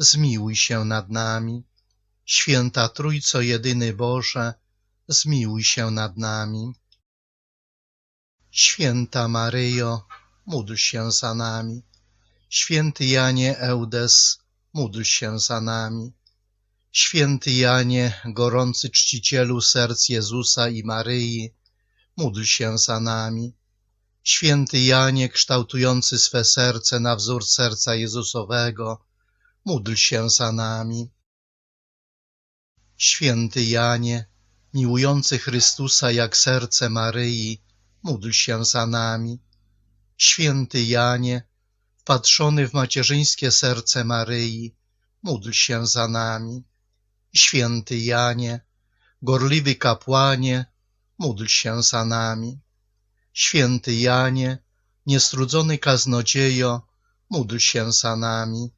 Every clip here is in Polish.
zmiłuj się nad nami. Święta Trójco Jedyny Boże, zmiłuj się nad nami. Święta Maryjo, módl się za nami. Święty Janie Eudes, módl się za nami. Święty Janie, gorący czcicielu serc Jezusa i Maryi, módl się za nami. Święty Janie, kształtujący swe serce na wzór serca Jezusowego, módl się za nami. Święty Janie, miłujący Chrystusa jak serce Maryi, módl się za nami. Święty Janie, wpatrzony w macierzyńskie serce Maryi, módl się za nami. Święty Janie, gorliwy kapłanie, módl się za nami. Święty Janie, niestrudzony kaznodziejo, módl się za nami.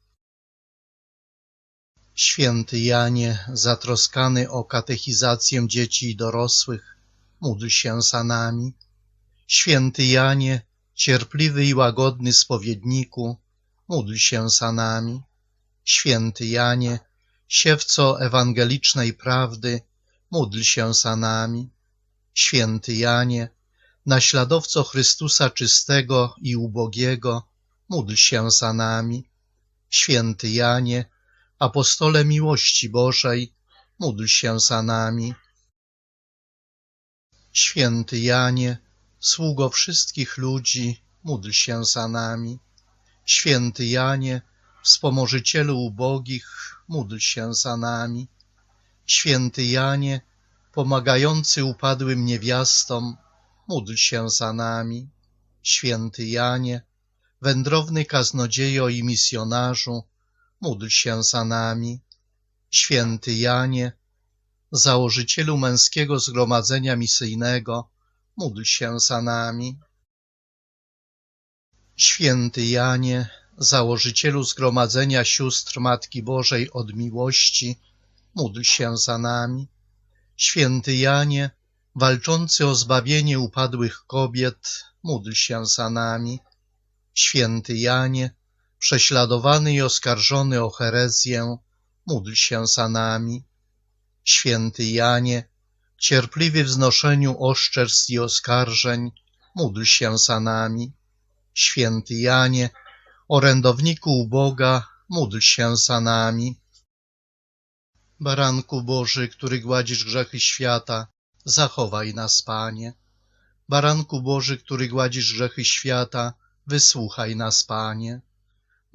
Święty Janie, zatroskany o katechizację dzieci i dorosłych, módl się za nami. Święty Janie, cierpliwy i łagodny spowiedniku, módl się za nami. Święty Janie, siewco ewangelicznej prawdy, módl się za nami. Święty Janie, naśladowco Chrystusa czystego i ubogiego, módl się za nami. Święty Janie, apostole miłości Bożej, módl się za nami. Święty Janie, sługo wszystkich ludzi, módl się za nami. Święty Janie, wspomożycielu ubogich, módl się za nami. Święty Janie, pomagający upadłym niewiastom, módl się za nami. Święty Janie, wędrowny kaznodziejo i misjonarzu, módl się za nami. Święty Janie, założycielu męskiego zgromadzenia misyjnego, módl się za nami. Święty Janie, założycielu zgromadzenia sióstr Matki Bożej od miłości, módl się za nami. Święty Janie, walczący o zbawienie upadłych kobiet, módl się za nami. Święty Janie, prześladowany i oskarżony o herezję, módl się za nami. Święty Janie, cierpliwy w znoszeniu oszczerstw i oskarżeń, módl się za nami. Święty Janie, orędowniku uboga, módl się za nami. Baranku Boży, który gładzisz grzechy świata, zachowaj nas, Panie. Baranku Boży, który gładzisz grzechy świata, wysłuchaj nas, Panie.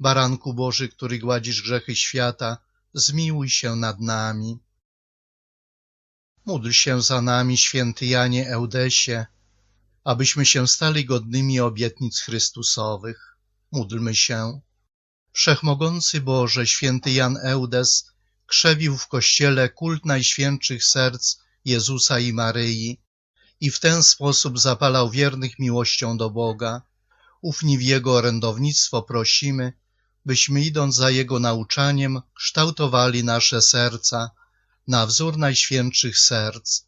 Baranku Boży, który gładzisz grzechy świata, zmiłuj się nad nami. Módl się za nami, święty Janie Eudesie, abyśmy się stali godnymi obietnic Chrystusowych. Módlmy się. Wszechmogący Boże, święty Jan Eudes, krzewił w Kościele kult najświętszych serc Jezusa i Maryi i w ten sposób zapalał wiernych miłością do Boga. Ufni w Jego orędownictwo prosimy, byśmy idąc za Jego nauczaniem kształtowali nasze serca na wzór najświętszych serc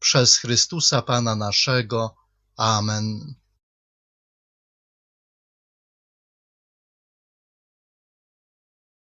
przez Chrystusa Pana naszego. Amen.